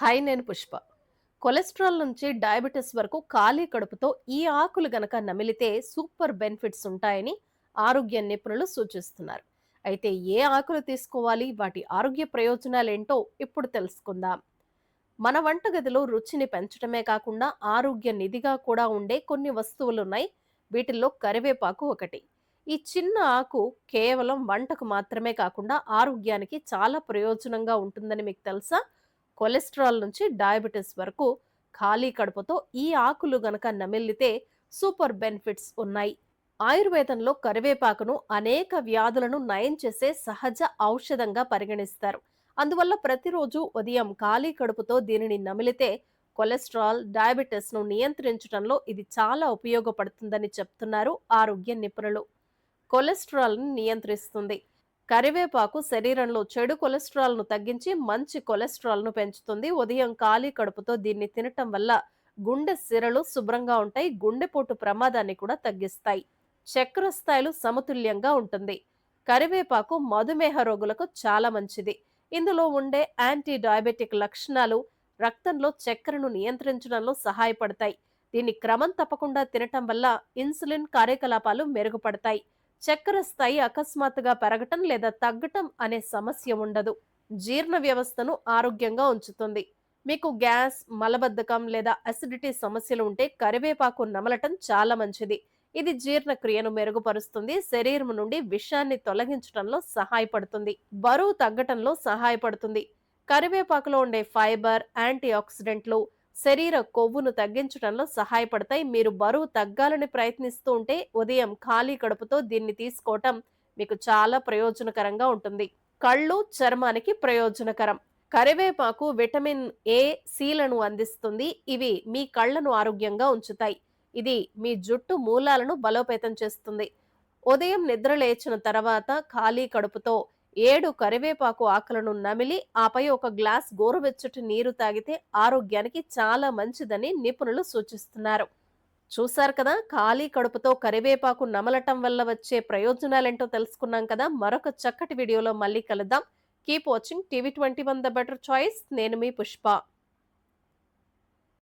Hi నేను Pushpa. Cholesterol నుంచి diabetes వరకు ఖాళీ కడుపుతో ఈ ఆకులు గనక నమిలితే సూపర్ బెనిఫిట్స్ ఉంటాయని ఆరోగ్య నిపుణులు సూచిస్తున్నారు. అయితే ఏ ఆకులు తీసుకోవాలి? వాటి ఆరోగ్య ప్రయోజనాలు ఏంటో ఇప్పుడు తెలుసుకుందాం. మన వంటగదిలో రుచిని పెంచడమే కాకుండా ఆరోగ్య నిధిగా కూడా ఉండే కొన్ని వస్తువులు ఉన్నాయి వీటిల్లో కరివేపాకు ఒకటి. ఈ చిన్న ఆకు కేవలం వంటకు మాత్రమే కాకుండా ఆరోగ్యానికి చాలా ప్రయోజనంగా ఉంటుందని మీకు తెలుసా? కొలెస్ట్రాల్ నుంచి డయాబెటీస్ వరకు ఖాళీ కడుపుతో ఈ ఆకులు గనక నమిలితే సూపర్ బెనిఫిట్స్ ఉన్నాయి. ఆయుర్వేదంలో కరివేపాకును అనేక వ్యాధులను నయం చేసే సహజ ఔషధంగా పరిగణిస్తారు. అందువల్ల ప్రతిరోజు ఉదయం ఖాళీ కడుపుతో దీనిని నమిలితే కొలెస్ట్రాల్ డయాబెటీస్ను నియంత్రించడంలో ఇది చాలా ఉపయోగపడుతుందని చెప్తున్నారు ఆరోగ్య నిపుణులు. కొలెస్ట్రాల్ను నియంత్రిస్తుంది. కరివేపాకు శరీరంలో చెడు కొలెస్ట్రాల్ను తగ్గించి మంచి కొలెస్ట్రాల్ను పెంచుతుంది. ఉదయం ఖాళీ కడుపుతో దీన్ని తినటం వల్ల గుండె సిరలు శుభ్రంగా ఉంటాయి. గుండెపోటు ప్రమాదాన్ని కూడా తగ్గిస్తాయి. చక్కెర స్థాయిలు సమతుల్యంగా ఉంటుంది. కరివేపాకు మధుమేహ రోగులకు చాలా మంచిది. ఇందులో ఉండే యాంటీ డయాబెటిక్ లక్షణాలు రక్తంలో చక్కెరను నియంత్రించడంలో సహాయపడతాయి. దీన్ని క్రమం తప్పకుండా తినటం వల్ల ఇన్సులిన్ కార్యకలాపాలు మెరుగుపడతాయి. చక్కెర స్థాయి అకస్మాత్తుగా పెరగటం లేదా తగ్గటం అనే సమస్య ఉండదు. జీర్ణ వ్యవస్థను ఆరోగ్యంగా ఉంచుతుంది. మీకు గ్యాస్ మలబద్ధకం లేదా అసిడిటీ సమస్యలు ఉంటే కరివేపాకు నమలటం చాలా మంచిది. ఇది జీర్ణక్రియను మెరుగుపరుస్తుంది. శరీరం నుండి విషాన్ని తొలగించడంలో సహాయపడుతుంది. బరువు తగ్గటంలో సహాయపడుతుంది. కరివేపాకులో ఉండే ఫైబర్ యాంటీ ఆక్సిడెంట్లు శరీర కొవ్వును తగ్గించడంలో సహాయపడతాయి. మీరు బరువు తగ్గాలని ప్రయత్నిస్తూ ఉంటే ఉదయం ఖాళీ కడుపుతో దీన్ని తీసుకోవటం మీకు చాలా ప్రయోజనకరంగా ఉంటుంది. కళ్ళు చర్మానికి ప్రయోజనకరం. కరివేపాకు విటమిన్ ఏ సీలను అందిస్తుంది. ఇవి మీ కళ్ళను ఆరోగ్యంగా ఉంచుతాయి. ఇది మీ జుట్టు మూలాలను బలోపేతం చేస్తుంది. ఉదయం నిద్ర లేచిన తర్వాత ఖాళీ కడుపుతో ఏడు కరివేపాకు ఆకులను నమిలి ఆపై ఒక గ్లాస్ గోరువెచ్చటి నీరు తాగితే ఆరోగ్యానికి చాలా మంచిదని నిపుణులు సూచిస్తున్నారు. చూశారు కదా ఖాళీ కడుపుతో కరివేపాకు నమలటం వల్ల వచ్చే ప్రయోజనాలేంటో తెలుసుకున్నాం కదా. మరొక చక్కటి వీడియోలో మళ్ళీ కలుద్దాం. Keep watching TV twenty one the better choice. నేను మీ పుష్ప.